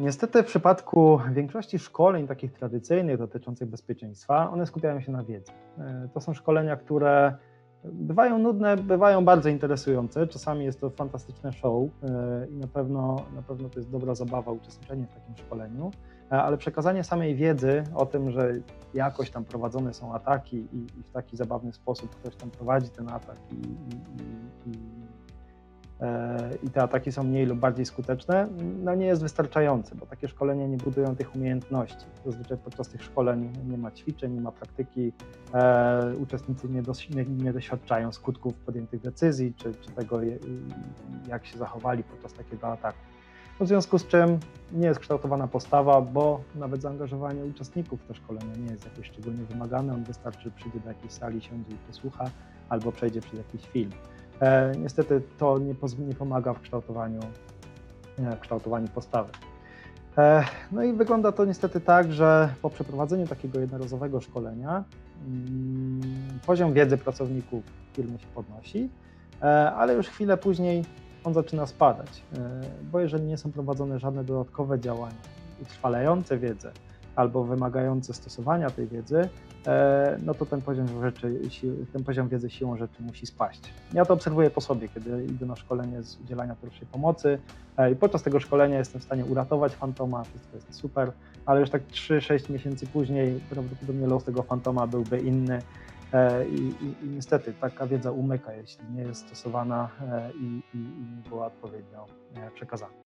Niestety w przypadku większości szkoleń takich tradycyjnych dotyczących bezpieczeństwa, one skupiają się na wiedzy. E, to są szkolenia, które bywają nudne, bywają bardzo interesujące. Czasami jest to fantastyczne show e, i na pewno, na pewno to jest dobra zabawa uczestniczenie w takim szkoleniu, e, ale przekazanie samej wiedzy o tym, że jakoś tam prowadzone są ataki i, i w taki zabawny sposób ktoś tam prowadzi ten atak i, i, i te ataki są mniej lub bardziej skuteczne, no nie jest wystarczający, bo takie szkolenia nie budują tych umiejętności. Zazwyczaj podczas tych szkoleń nie ma ćwiczeń, nie ma praktyki, e, uczestnicy nie, dos, nie, nie, doświadczają skutków podjętych decyzji, czy, czy tego, jak się zachowali podczas takiego ataku. No w związku z czym nie jest kształtowana postawa, bo nawet zaangażowanie uczestników w te szkolenia nie jest jakoś szczególnie wymagane. On wystarczy, przyjdzie do jakiejś sali, siądzie i posłucha, albo przejdzie przez jakiś film. E, niestety to nie, nie pomaga w kształtowaniu, w kształtowaniu postawy. E, no i wygląda to niestety tak, że po przeprowadzeniu takiego jednorazowego szkolenia mm, poziom wiedzy pracowników firmy się podnosi, e, ale już chwilę później on zaczyna spadać, bo jeżeli nie są prowadzone żadne dodatkowe działania utrwalające wiedzę albo wymagające stosowania tej wiedzy, E, no to ten poziom, rzeczy, ten poziom wiedzy siłą rzeczy musi spaść. Ja to obserwuję po sobie, kiedy idę na szkolenie z udzielania pierwszej pomocy e, i podczas tego szkolenia jestem w stanie uratować fantoma, wszystko jest super, ale już tak 3-6 miesięcy później prawdopodobnie los tego fantoma byłby inny e, i, i, i niestety taka wiedza umyka, jeśli nie jest stosowana i, i nie była odpowiednio przekazana.